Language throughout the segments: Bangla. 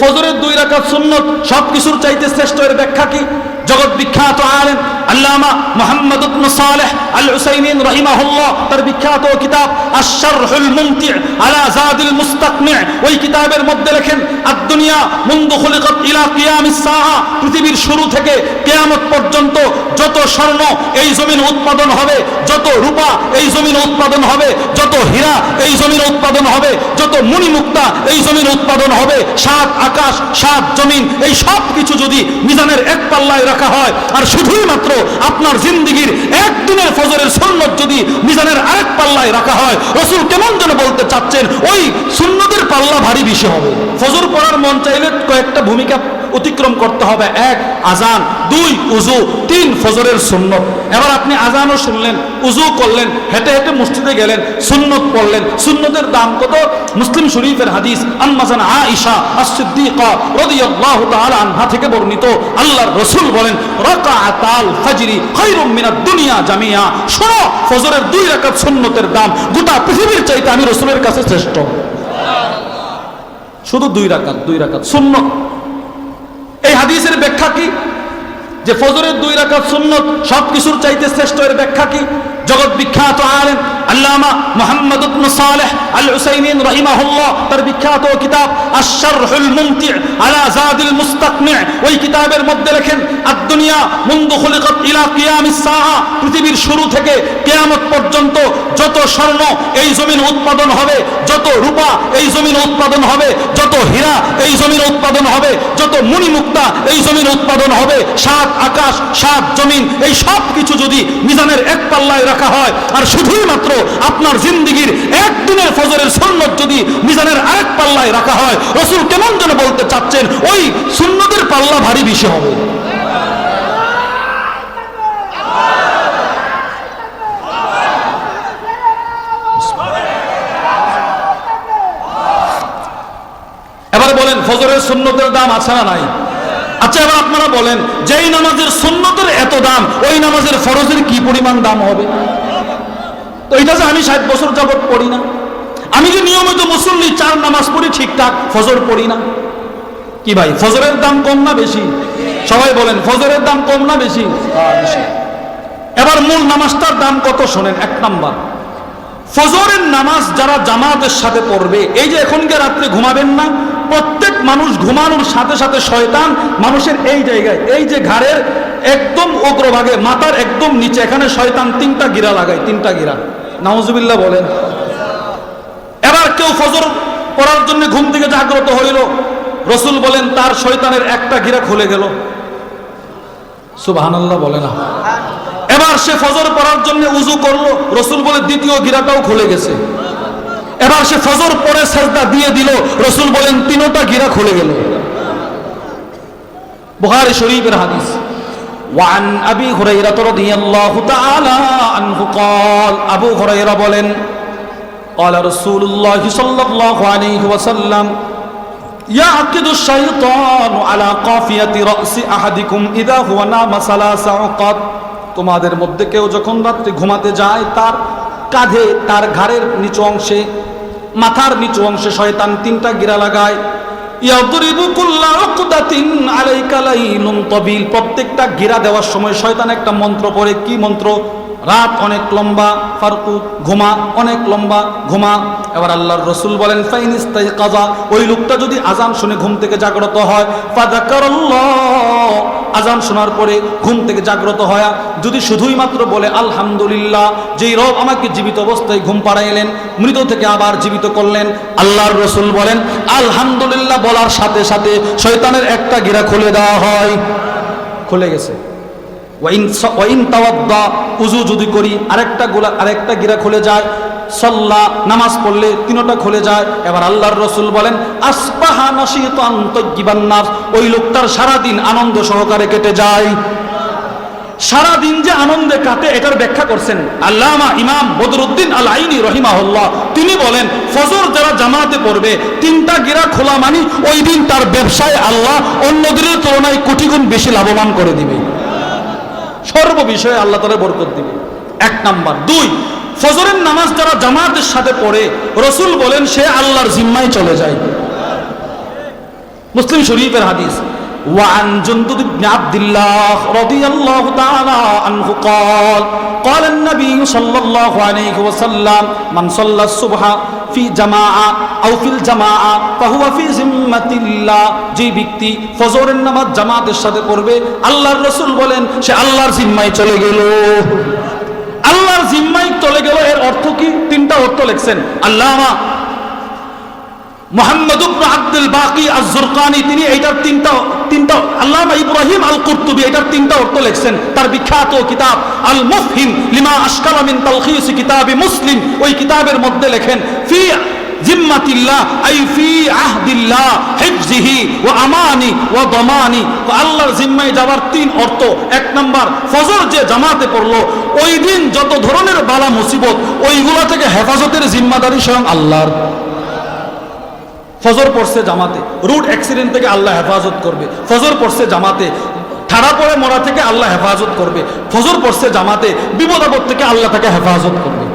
ফজরের দুই রাখা সুন্নত সবকিছুর চাইতে শ্রেষ্ঠ এর ব্যাখ্যা কি? জগৎ বিখ্যাত আলেম আল্লামা মোহাম্মদ সালেহ আল হুসাইমিন রাহিমাহুল্লাহ, তার বিখ্যাত কিতাব আশ-শারহুল মুমতি আলা জাদিল মুস্তাকমি ওই কিতাবের মধ্যে লেখেন, আদ-দুনিয়া মুনদু খুলিকাত ইলা কিয়ামিস সাআ পৃথিবীর শুরু থেকে কিয়ামত পর্যন্ত যত স্বর্ণ এই জমিন উৎপাদন হবে, যত রূপা এই জমিন উৎপাদন হবে, যত হীরা এই জমিন উৎপাদন হবে, যত মুনিমুক্তা এই জমিন উৎপাদন হবে, সাত আকাশ, সাত জমিন, এই সব কিছু যদি মিজানের এক পাল্লায় রাখা হয়, আর শুধুই মাত্র আপনার জিন্দিগির একদিনের ফজরের সুন্নত যদি মিজানের আরেক পাল্লায় রাখা হয়, রসুল কেমন যেন বলতে চাচ্ছেন, ওই সুন্নতের পাল্লা ভারী বেশি হবে। ফজর পড়ার মন চাইলে কয়েকটা ভূমিকা অতিক্রম করতে হবে। এক, আজান। দুই, উজু। তিন, ফজরের সুন্নত। এবার আপনি আজানও শুনলেন, উজু করলেন, হেঁটে হেঁটে মসজিদে গেলেন, সুন্নত পড়লেন। সুন্নতের দাম কত? মুসলিম শরীফের হাদিস আম্মাজান আয়েশা as-সিদ্দিকা রাদিয়াল্লাহু তাআলা আনহা থেকে বর্ণিত। আল্লাহর রাসূল বলেন, রাকাআতাল ফাজরি খায়রুম মিনাদ দুনিয়া জামিয়া। শোনো, ফজরের দুই রাকাত সুন্নতের দাম। গোটা পৃথিবীর চাইতে আমি রাসূলের কাছে শ্রেষ্ঠ। শুধু দুই রাকাত দুই রাকাত। সুন্নত। এই হাদিসের ব্যাখ্যা কি? যে ফজরের দুই রাকাত সুন্নত সব কিছুর চাইতে শ্রেষ্ঠ এর ব্যাখ্যা কি? জগৎ বিখ্যাত আলেম আল্লামা মোহাম্মদ সালেহ পৃথিবীর শুরু থেকে পর্যন্ত যত স্বর্ণ এই জমিন উৎপাদন হবে, যত রূপা এই জমিন উৎপাদন হবে, যত হীরা এই জমিন উৎপাদন হবে, যত মুনিমুক্তা এই জমিন উৎপাদন হবে, সাত আকাশ, সাত জমিন, এই সব কিছু যদি মিজানের এক পাল্লায় রাখা হয়, আর শুধুই মাত্র আপনার জিন্দিগির একদিনের ফজরের সুন্নত যদি মিজানের আরেক পাল্লায় রাখা হয়, রসুল কেমন যেন বলতে চাচ্ছেন, ওই সুন্নতের পাল্লা ভারী বেশি হবে। এবার বলেন, ফজরের সুন্নতের দাম আছে না নাই? আচ্ছা এবার আপনারা বলেন, যেই নামাজের সুন্নতের এত দাম, ওই নামাজের ফরজের কি পরিমাণ দাম হবে? তো এটা যে আমি ষাট বছর যাবত পড়ি না। আমি যে নিয়মিত মুসল্লি, চার নামাজ পড়ি, ঠিকঠাক, ফজর পড়ি না। কি ভাই, ফজরের দাম কম না বেশি? সবাই বলেন, ফজরের দাম কম না বেশি? এবার মূল নামাজটার দাম কত শোনেন, এক নাম্বার। ফজরের নামাজ যারা জামাতের সাথে পড়বে, এই যে এখনকে রাত্রে ঘুমাবেন না, প্রত্যেক মানুষ ঘুমানোর সাথে সাথে শয়তান মানুষের এই জায়গায়, এই যে ঘাড়ের একদম অগ্রভাগে মাথার একদম নিচে, এখানে শয়তান তিনটা গিরা লাগায়, তিনটা গিরা। নাউজুবিল্লাহ বলেন। কেউ ফজর পড়ার জন্য ঘুম থেকে জাগ্রত হইল রসুল বলেন তার শয়তানের একটা গিরা খুলে গেল সুবহানাল্লাহ বলে না এবার সে ফজর পড়ার জন্য উজু করলো রসুল বলে দ্বিতীয় গিরাটাও খুলে গেছে এবার সে ফজর পরে সেজদা দিয়ে দিল রসুল বলেন তিনোটা গিরা খুলে গেল বুখারী শরীফের হাদিস وعن أبي هريرة رضي الله تعالى عنه قال أبو هريرة বলেন قال رسول الله صلى الله عليه وسلم يعقد الشيطان على قافية رأس أحدكم إذا هو نام ثلاث عقد তোমাদের মধ্যে কেউ যখন রাত্রে ঘুমাতে যায় তার কাঁধে তার ঘাড়ের নিচু অংশে মাথার নিচু অংশে শয়তান তিনটা গিরা লাগায় ইয়াদরিবু কুল্লা উকদাতিন আলাইকা লাইলুন তাবিল প্রত্যেকটা গিরা দেওয়ার সময় শয়তান একটা মন্ত্র পড়ে কি মন্ত্র রাত অনেক লম্বা, ফারকু ঘুমা, অনেক লম্বা ঘুমা। এবার আল্লাহর রসুল বলেন ফাইনিস্তাই কাজা ওই লোকটা যদি আজান শুনে ঘুম থেকে জাগ্রত হয় ফাদাকারাল্লাহ আজান শোনার পরে ঘুম থেকে জাগ্রত হয়। যদি শুধুই মাত্র বলে, আলহামদুলিল্লাহ যেই রব আমাকে জীবিত অবস্থায় ঘুম পাড়াইলেন, মৃত থেকে আবার জীবিত করলেন, আল্লাহর রসুল বলেন, আলহামদুলিল্লাহ বলার সাথে সাথে শয়তানের একটা গিরা খুলে দেওয়া হয়। খুলে গেছে। উজু যদি করি, আরেকটা গোলা আরেকটা গিরা খুলে যায়, সল্লা, নামাজ পড়লে তিনোটা খুলে যায়। এবার আল্লাহর রসুল বলেন আসপাহা নশীতান তজ্জিবান নাফস। ওই লোকটার সারাদিন আনন্দ সহকারে কেটে যায়। সারাদিন যে আনন্দে কাটে, এটার ব্যাখ্যা করছেন আল্লামা ইমাম বদরুদ্দিন আল আইনি রহিমাহুল্লাহ। তিনি বলেন, ফজর যারা জামাতে পড়বে, তিনটা গিরা খোলা মানি ওই দিন তার ব্যবসায় আল্লাহ অন্য দিনের তুলনায় কোটি গুণ বেশি লাভবান করে দিবে। সর্ব বিষয়ে আল্লাহ তালা বরকত দিবে। এক নাম্বার। দুই, ফজরের নামাজ যারা জামাতের সাথে পড়ে, রসুল বলেন, সে আল্লাহর জিম্মায় চলে যায়। মুসলিম শরীফের হাদিস وعن جندب بن عبد الله رضي الله تعالى عنه قال قال النبي صلى الله عليه وسلم من صلى الصبح في جماعة أو في الجماعة فهو في ذمة الله যে ব্যক্তি ফজরের নামাজ জামাতের সাথে পড়বে আল্লাহর রসুল বলেন সে আল্লাহর জিম্মায় চলে গেল আল্লাহর জিম্মায় চলে গেল এর অর্থ কি তিনটা অর্থ লিখছেন আল্লাহ মোহাম্মদ ইবনে আব্দুল বাকি আজ-জুরকানি তিনি এইটার তিনটা তিনটা আল্লামা ইব্রাহিম আল কুরতুবি এটার তিনটা অর্থ লিখছেন। তার বিখ্যাত কিতাব আল মুফহিম লিমা আশকালা মিন তালখিস কিতাবি মুসলিম, ওই কিতাবের মধ্যে লেখেন, ফি জিম্মাতিল্লাহ, আই ফি আহদিল্লাহ, হিফজিহি আমানি দমানি। আল্লাহর জিম্মায় যাওয়ার তিন অর্থ। এক নাম্বার, ফজর যে জামাতে পড়ল, ওই দিন যত ধরনের বালা মুসিবত, ওইগুলা থেকে হেফাজতের জিম্মাদারি স্বয়ং আল্লাহর। ফজর পড়ছে জামাতে, রুট অ্যাক্সিডেন্ট থেকে আল্লাহ হেফাজত করবে। ফজর পড়ছে জামাতে, ঠাড়া পড়ে মরা থেকে আল্লাহ হেফাজত করবে। ফজর পড়ছে জামাতে, বিপদ আপদ থেকে আল্লাহ তাকে হেফাজত করবে।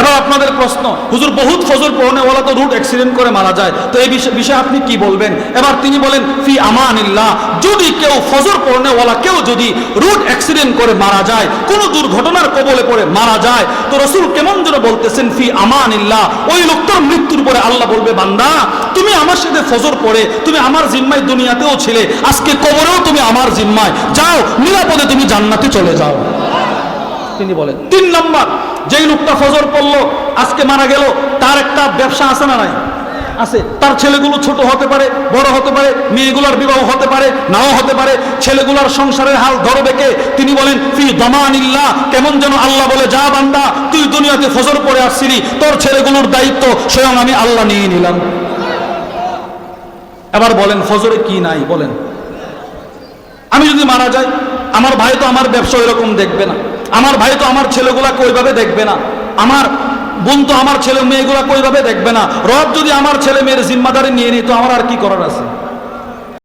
এবার আপনাদের প্রশ্ন, হুজুর বহুত ফজর পড়নেওয়ালা তো রুট অ্যাক্সিডেন্ট করে মারা যায়, তো এই বিষয়ে আপনি কি বলবেন? এবার তিনি বলেন, ফি আমানিল্লাহ, যদি কেউ ফজর পড়নেওয়ালা কেউ যদি রুট অ্যাক্সিডেন্ট করে মারা যায়, কোনো দুর্ঘটনার কবলে পড়ে মারা যায়, তো রসুল কেমন যেন বলতেছেন, ফি আমানিল্লাহ, ওই লোকটার মৃত্যুর পরে আল্লাহ বলবে, বান্দা, তুমি আমার সাথে ফজর পড়ে, তুমি আমার জিম্মায় দুনিয়াতেও ছিলে, আজকে কবরেও তুমি আমার জিম্মায়, যাও, নিরাপদে তুমি জান্নাতে চলে যাও। তিনি বলেন, তিন নম্বর যেই লোকটা ফজর পড়ল, আজকে মারা গেল, তার একটা ব্যবসা আছে না নাই? আছে। তার ছেলেগুলো ছোট হতে পারে, বড় হতে পারে, মেয়েগুলোর বিবাহ হতে পারে, নাও হতে পারে, ছেলেগুলার সংসারের হাল ধরবে কে? তিনি বলেন, ফি দমানিল্লাহ, কেমন যেন আল্লাহ বলে, যা বান্দা, তুই দুনিয়াতে ফজর পড়ে আসছিলি, তোর ছেলেগুলোর দায়িত্ব, স্বয়ং আমি আল্লাহ নিয়ে নিলাম। এবার বলেন, ফজরে কি নাই? বলেন। আমি যদি মারা যাই, আমার ভাই তো আমার ব্যবসা এরকম দেখবে না। আমার ভাই তো আমার ছেলেগুলাকে ওইভাবে দেখবে না। আমার বোন তো আমার ছেলে মেয়েগুলাকে ওইভাবে দেখবে না। রব যদি আমার ছেলে মেয়ের জিম্মাদারি নিয়ে নিত, আমার আর কি করার আছে?